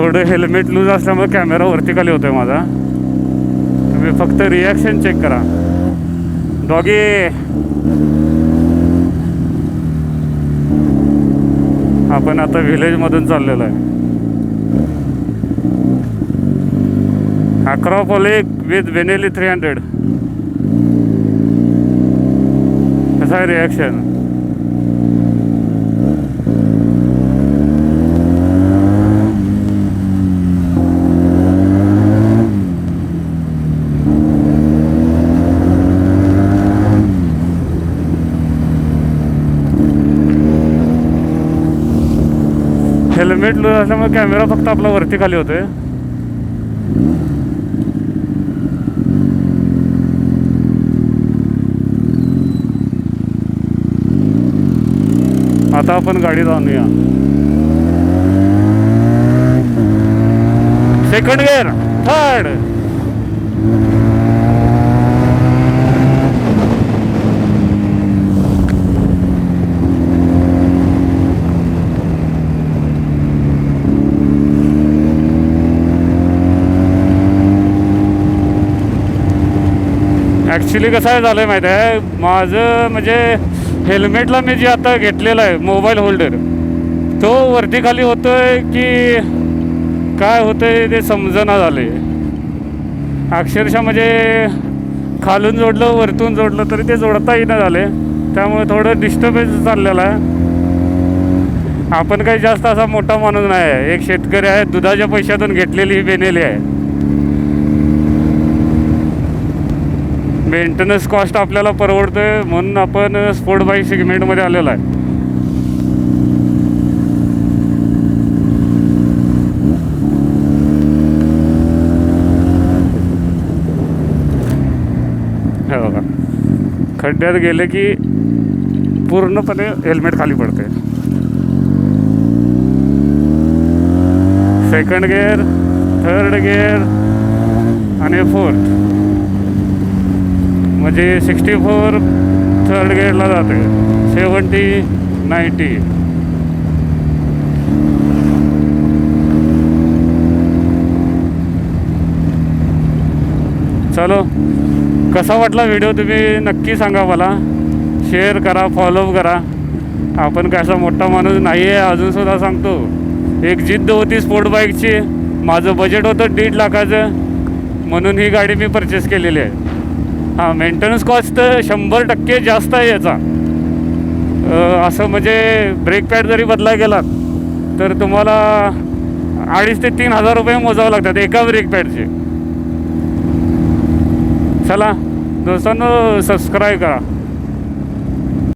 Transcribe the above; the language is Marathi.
थोडं हेल्मेट लूज असल्यामुळे कॅमेरा वरती खाली होतोय माझा. तुम्ही फक्त रिॲक्शन चेक करा. डॉगी आपण आता व्हिलेजमधून चाललेलो आहे. अक्रॉपोलिक विथ बेनेली थ्री हंड्रेड कसं आहे रिॲक्शन हेल्मेट लूज असल्यामुळे कॅमेरा फक्त आपला वरती खाली होतोय. आता आपण गाडी आणूया. सेकंड गिअर थर्ड ॲक्च्युली कसं आहे झालं आहे माहीत आहे. माझं म्हणजे हेल्मेटला मी जे आता घेतलेलं आहे मोबाईल होल्डर तो वरती खाली होतो आहे की काय होतं आहे ते समजना झाले अक्षरशः म्हणजे खालून जोडलं वरतून जोडलं तरी ते जोडता येईना झाले. त्यामुळे थोडं डिस्टर्बन्स चाललेलं आहे. आपण काही जास्त असा मोठा माणूस नाही आहे. एक शेतकरी आहे दुधाच्या पैशातून घेतलेली ही बेनेली आहे. मेंटेनन्स कॉस्ट आपल्याला परवडतं म्हणून आपण स्पोर्ट बाईक सेगमेंटमध्ये आलेलो आहे. खड्ड्यात गेले की पूर्णपणे हेल्मेट खाली पडते सेकंड गिअर थर्ड गिअर आणि फोर्थ म्हणजे सिक्स्टी फोर थर्ड गिअरला जाते सेवन्टी नाईन्टी. चलो कसा वाटला व्हिडिओ तुम्ही नक्की सांगा मला. शेअर करा फॉलोअप करा. आपण कसा मोठा माणूस नाही आहे अजूनसुद्धा सांगतो. एक जिद्द होती स्पोर्ट बाईकची माझं बजेट होतं दीड लाखाचं. म्हणून ही गाडी मी परचेस केलेली आहे. हां मेंटेनन्स कॉस्ट तर शंभर टक्के जास्त आहे याचा. असं म्हणजे ब्रेक पॅड जरी बदला गेलात तर तुम्हाला अडीच ते तीन हजार रुपये मोजावे लागतात एका ब्रेक पॅडचे चला दोस्तांनो सबस्क्राईब करा.